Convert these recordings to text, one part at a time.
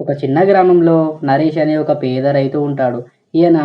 ఒక చిన్న గ్రామంలో నరేష్ అనే ఒక పేద రైతు ఉంటాడు. ఈయన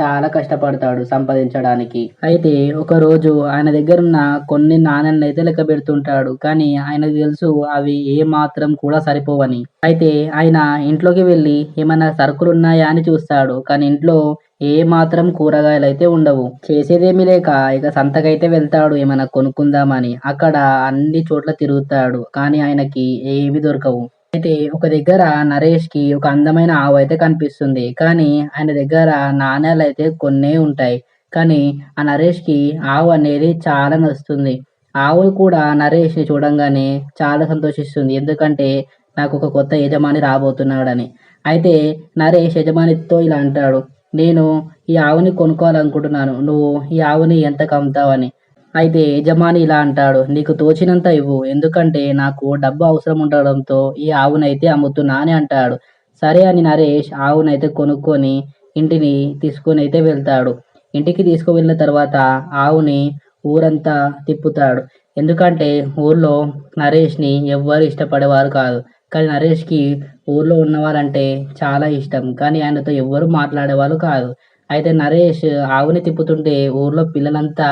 చాలా కష్టపడతాడు సంపాదించడానికి. అయితే ఒక రోజు ఆయన దగ్గర ఉన్న కొన్ని నాణ్యాలను అయితే లెక్క పెడుతుంటాడు. కానీ ఆయనకు తెలుసు అవి ఏ మాత్రం కూడా సరిపోవని. అయితే ఆయన ఇంట్లోకి వెళ్ళి ఏమైనా సరుకులు ఉన్నాయా అని చూస్తాడు. కానీ ఇంట్లో ఏ మాత్రం కూరగాయలు అయితే ఉండవు. చేసేదేమీ లేక ఇక సంతకైతే వెళ్తాడు. ఏమైనా కొనుక్కుందామని. అక్కడ అన్ని చోట్ల తిరుగుతాడు. కానీ ఆయనకి ఏవి దొరకవు. అయితే ఒక దగ్గర నరేష్కి ఒక అందమైన ఆవు అయితే కనిపిస్తుంది. కానీ ఆయన దగ్గర నాణ్యాలు అయితే కొన్నే ఉంటాయి. కానీ ఆ నరేష్కి ఆవు అనేది చాలా నచ్చుతుంది. ఆవు కూడా నరేష్ని చూడంగానే చాలా సంతోషిస్తుంది. ఎందుకంటే నాకు ఒక కొత్త యజమాని రాబోతున్నాడని. అయితే నరేష్ యజమానితో ఇలా అంటాడు. నేను ఈ ఆవుని కొనుక్కోవాలనుకుంటున్నాను. నువ్వు ఈ ఆవుని ఎంతకు అమ్ముతావని అయితే యజమాని ఇలా అంటాడు నీకు తోచినంత ఇవ్వు ఎందుకంటే నాకు డబ్బు అవసరం ఉండడంతో ఈ ఆవునైతే అమ్ముతున్నా అని అంటాడు. సరే అని నరేష్ ఆవునైతే కొనుక్కొని ఇంటిని తీసుకొని అయితే వెళ్తాడు. ఇంటికి తీసుకువెళ్ళిన తర్వాత ఆవుని ఊరంతా తిప్పుతాడు. ఎందుకంటే ఊర్లో నరేష్ని ఎవ్వరు ఇష్టపడేవారు కాదు. కానీ నరేష్కి ఊర్లో ఉన్నవారంటే చాలా ఇష్టం. కానీ ఆయనతో ఎవ్వరు మాట్లాడేవాళ్ళు కాదు. అయితే నరేష్ ఆవుని తిప్పుతుంటే ఊర్లో పిల్లలంతా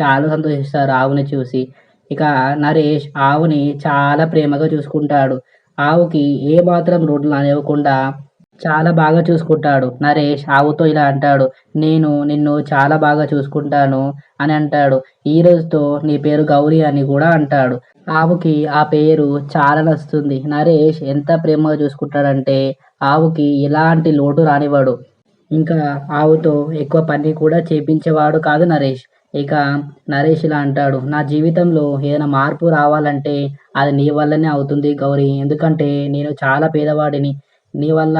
చాలా సంతోషిస్తారు ఆవుని చూసి. ఇక నరేష్ ఆవుని చాలా ప్రేమగా చూసుకుంటాడు. ఆవుకి ఏ మాత్రం రోడ్లు అనివ్వకుండా చాలా బాగా చూసుకుంటాడు. నరేష్ ఆవుతో ఇలా అంటాడు నేను నిన్ను చాలా బాగా చూసుకుంటాను అని అంటాడు. ఈ రోజుతో నీ పేరు గౌరీ అని కూడా అంటాడు. ఆవుకి ఆ పేరు చాలా నచ్చుతుంది. నరేష్ ఎంత ప్రేమగా చూసుకుంటాడంటే ఆవుకి ఎలాంటి లోటు రానివాడు ఇంకా ఆవుతో ఎక్కువ పని కూడా చేపించేవాడు కాదు నరేష్. ఇక నరేష్ ఇలా అంటాడు నా జీవితంలో ఏదైనా మార్పు రావాలంటే అది నీ వల్లనే అవుతుంది గౌరీ. ఎందుకంటే నేను చాలా పేదవాడిని. నీ వల్ల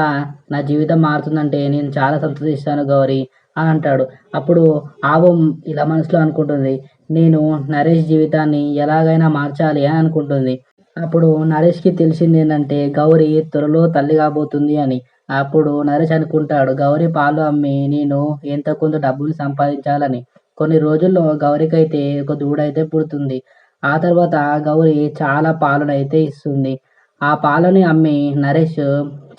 నా జీవితం మారుతుందంటే నేను చాలా సంతోషిస్తాను గౌరీ అని అంటాడు. అప్పుడు ఆవం ఇలా మనసులో అనుకుంటుంది నేను నరేష్ జీవితాన్ని ఎలాగైనా మార్చాలి అని అనుకుంటుంది. అప్పుడు నరేష్కి తెలిసింది ఏంటంటే గౌరీ త్వరలో తల్లి కాబోతుంది అని. అప్పుడు నరేష్ అనుకుంటాడు గౌరీ పాలు అమ్మి నేను ఎంత కొంత డబ్బులు సంపాదించాలని. కొన్ని రోజుల్లో గౌరికి అయితే ఒక దూడ అయితే పుడుతుంది. ఆ తర్వాత గౌరి చాలా పాలను అయితే ఇస్తుంది. ఆ పాలని అమ్మి నరేష్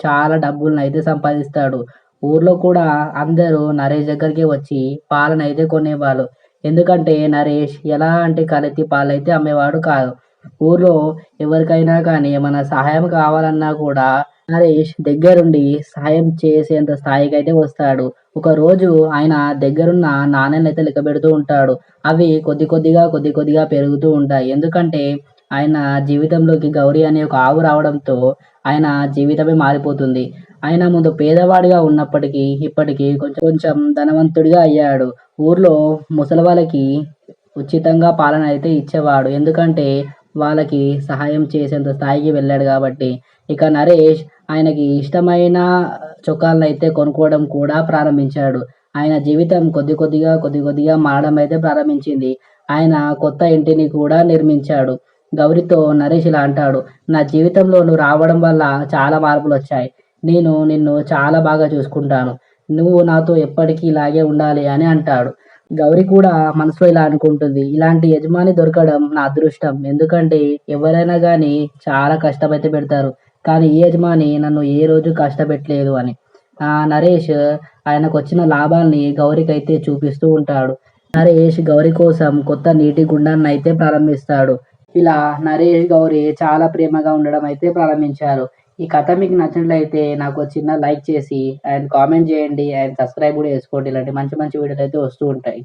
చాలా డబ్బులను అయితే సంపాదిస్తాడు. ఊర్లో కూడా అందరూ నరేష్ దగ్గరికి వచ్చి పాలను అయితే కొనేవాళ్ళు. ఎందుకంటే నరేష్ ఎలాంటి కల్తీ పాలు పాలైతే అమ్మేవాడు కాదు. ఊర్లో ఎవరికైనా కానీ ఏమైనా సహాయం కావాలన్నా కూడా నరేష్ దగ్గరుండి సాయం చేసేంత స్థాయికి అయితే వస్తాడు. ఒక రోజు ఆయన దగ్గరున్న నాణ్యాలను అయితే లెక్క పెడుతూ ఉంటాడు. అవి కొద్ది కొద్దిగా కొద్ది కొద్దిగా పెరుగుతూ ఉంటాయి. ఎందుకంటే ఆయన జీవితంలోకి గౌరీ అనే ఒక ఆవు రావడంతో ఆయన జీవితమే మారిపోతుంది. ఆయన ముందు పేదవాడిగా ఉన్నప్పటికీ ఇప్పటికీ కొంచెం కొంచెం ధనవంతుడిగా అయ్యాడు. ఊర్లో ముసలి వాళ్ళకి ఉచితంగా పాలన అయితే ఇచ్చేవాడు. ఎందుకంటే వాళ్ళకి సహాయం చేసేంత స్థాయికి వెళ్ళాడు కాబట్టి ఇక నరేష్ ఆయనకి ఇష్టమైన చొక్కాలను అయితే కొనుక్కోవడం కూడా ప్రారంభించాడు. ఆయన జీవితం కొద్ది కొద్దిగా కొద్ది కొద్దిగా మారడం అయితే ప్రారంభించింది. ఆయన కొత్త ఇంటిని కూడా నిర్మించాడు. గౌరితో నరేష్ ఇలా అంటాడు నా జీవితంలో నువ్వు రావడం వల్ల చాలా మార్పులు వచ్చాయి. నేను నిన్ను చాలా బాగా చూసుకుంటాను. నువ్వు నాతో ఎప్పటికీ ఇలాగే ఉండాలి అని అంటాడు. గౌరి కూడా మనసులో ఇలా అనుకుంటుంది ఇలాంటి యజమాని దొరకడం నా అదృష్టం. ఎందుకంటే ఎవరైనా కానీ చాలా కష్టమైతే పెడతారు. కానీ ఈ యజమాని నన్ను ఏ రోజు కష్టపెట్టలేదు అని. ఆ నరేష్ ఆయనకు వచ్చిన లాభాల్ని గౌరికి అయితే చూపిస్తూ ఉంటాడు. నరేష్ గౌరి కోసం కొత్త నీటి గుండాన్ని అయితే ప్రారంభిస్తాడు. ఇలా నరేష్ గౌరి చాలా ప్రేమగా ఉండడం అయితే ప్రారంభించారు. ఈ కథ మీకు నచ్చినట్లయితే నాకు చిన్న లైక్ చేసి అండ్ కామెంట్ చేయండి అండ్ సబ్స్క్రైబ్ కూడా చేసుకోండి. ఇలాంటి మంచి మంచి వీడియోలు అయితే వస్తూ ఉంటాయి.